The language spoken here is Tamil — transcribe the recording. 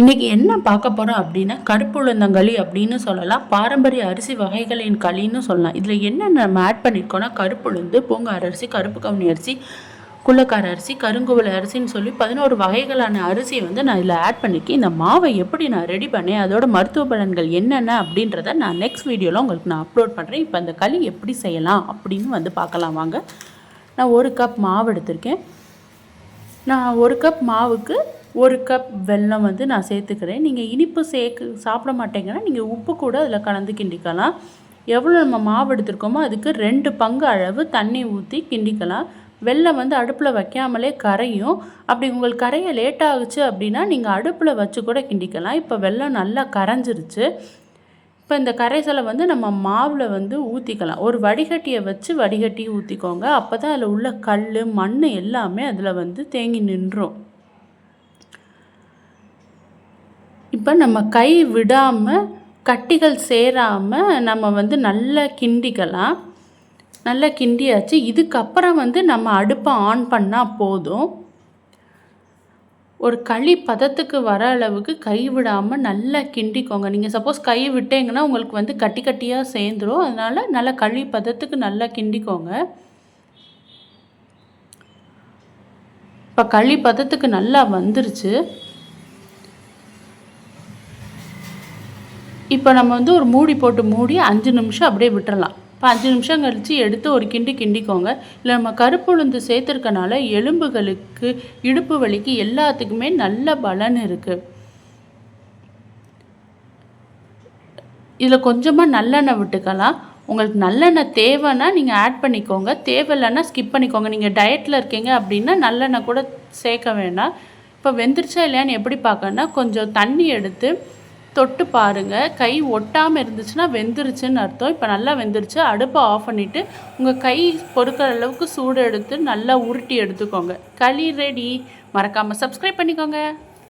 இன்றைக்கி என்ன பார்க்க போகிறோம் அப்படின்னா கருப்புளுந்தங்களி அப்படின்னு சொல்லலாம் பாரம்பரிய அரிசி வகைகளின் களின்னு சொல்லலாம். இதில் என்னென்ன நம்ம ஆட் பண்ணியிருக்கோன்னா கருப்புளுந்து பூங்கார் அரிசி கருப்பு கவுனி அரிசி குள்ளக்கார அரிசி கருங்குவல் அரிசின்னு சொல்லி பதினோரு வகைகளான அரிசியை வந்து நான் இதில் ஆட் பண்ணியிருக்கேன் இந்த மாவை எப்படி நான் ரெடி பண்ணேன் அதோட மருத்துவ பலன்கள் என்னென்ன அப்படின்றத நான் நெக்ஸ்ட் வீடியோவில் உங்களுக்கு நான் அப்லோட் பண்ணுறேன் இப்போ அந்த களி எப்படி செய்யலாம் அப்படின்னு வந்து பார்க்கலாம் வாங்க. நான் ஒரு கப் மாவு எடுத்திருக்கேன். நான் ஒரு கப் மாவுக்கு ஒரு கப் வெல்லம் வந்து நான் சேர்த்துக்கிறேன். நீங்கள் இனிப்பு சேர்க்கு சாப்பிட மாட்டேங்கன்னா நீங்கள் உப்பு கூட அதில் கலந்து கிண்டிக்கலாம். எவ்வளோ நம்ம மாவு எடுத்துருக்கோமோ அதுக்கு ரெண்டு பங்கு அளவு தண்ணி ஊற்றி கிண்டிக்கலாம். வெள்ளம் வந்து அடுப்பில் வைக்காமலே கரையும். அப்படி உங்களுக்கு கரைய லேட் ஆகுச்சு அப்படின்னா நீங்கள் அடுப்பில் வச்சு கூட கிண்டிக்கலாம். இப்போ வெல்லம் நல்லா கரைஞ்சிருச்சு. இப்போ இந்த கரைசலை வந்து நம்ம மாவில் வந்து ஊற்றிக்கலாம் ஒரு வடிகட்டியை வச்சு வடிகட்டி ஊற்றிக்கோங்க அப்போ தான் அதில் உள்ள கல் மண் எல்லாமே அதில் வந்து தேங்கி நின்றோம். இப்போ நம்ம கை விடாமல் கட்டிகள் சேராமல் நம்ம வந்து நல்லா கிண்டிக்கலாம். நல்லா கிண்டியாச்சு. இதுக்கப்புறம் வந்து நம்ம அடுப்பை ஆன் பண்ணால் போதும். ஒரு களி பதத்துக்கு வர அளவுக்கு கை விடாமல் நல்லா கிண்டிக்கோங்க. நீங்கள் சப்போஸ் கை விட்டீங்கன்னா உங்களுக்கு வந்து கட்டி கட்டியாக சேர்ந்துடும் அதனால் நல்லா களி பதத்துக்கு நல்லா கிண்டிக்கோங்க. இப்போ களி பதத்துக்கு நல்லா வந்துருச்சு. இப்போ நம்ம வந்து ஒரு மூடி போட்டு மூடி அஞ்சு நிமிஷம் அப்படியே விட்டுறலாம். இப்போ அஞ்சு நிமிஷம் கழித்து எடுத்து ஒரு கிண்டி கிண்டிக்கோங்க. இல்லை நம்ம கருப்புளுந்து சேர்த்துருக்கனால எலும்புகளுக்கு இடுப்பு வலிக்கு எல்லாத்துக்குமே நல்ல பலன் இருக்குது இதில் கொஞ்சமாக நல்லெண்ணெய் விட்டுக்கலாம். உங்களுக்கு நல்லெண்ணெய் தேவைன்னா நீங்கள் ஆட் பண்ணிக்கோங்க. தேவையில்லைன்னா ஸ்கிப் பண்ணிக்கோங்க. நீங்கள் டயட்டில் இருக்கீங்க அப்படின்னா நல்லெண்ணெய் கூட சேர்க்க வேண்டாம். இப்போ வெந்துருச்சா இல்லையான்னு எப்படி பார்க்கணுன்னா கொஞ்சம் தண்ணி எடுத்து தொட்டு பாருங்கள் கை ஒட்டாமல் இருந்துச்சுன்னா வெந்துருச்சுன்னு அர்த்தம். இப்போ நல்லா வெந்துருச்சு. அடுப்பை ஆஃப் பண்ணிவிட்டு உங்கள் கை பொறுக்கிற அளவுக்கு சூடு எடுத்து நல்லா உருட்டி எடுத்துக்கோங்க. களி ரெடி மறக்காமல் சப்ஸ்கிரைப் பண்ணிக்கோங்க.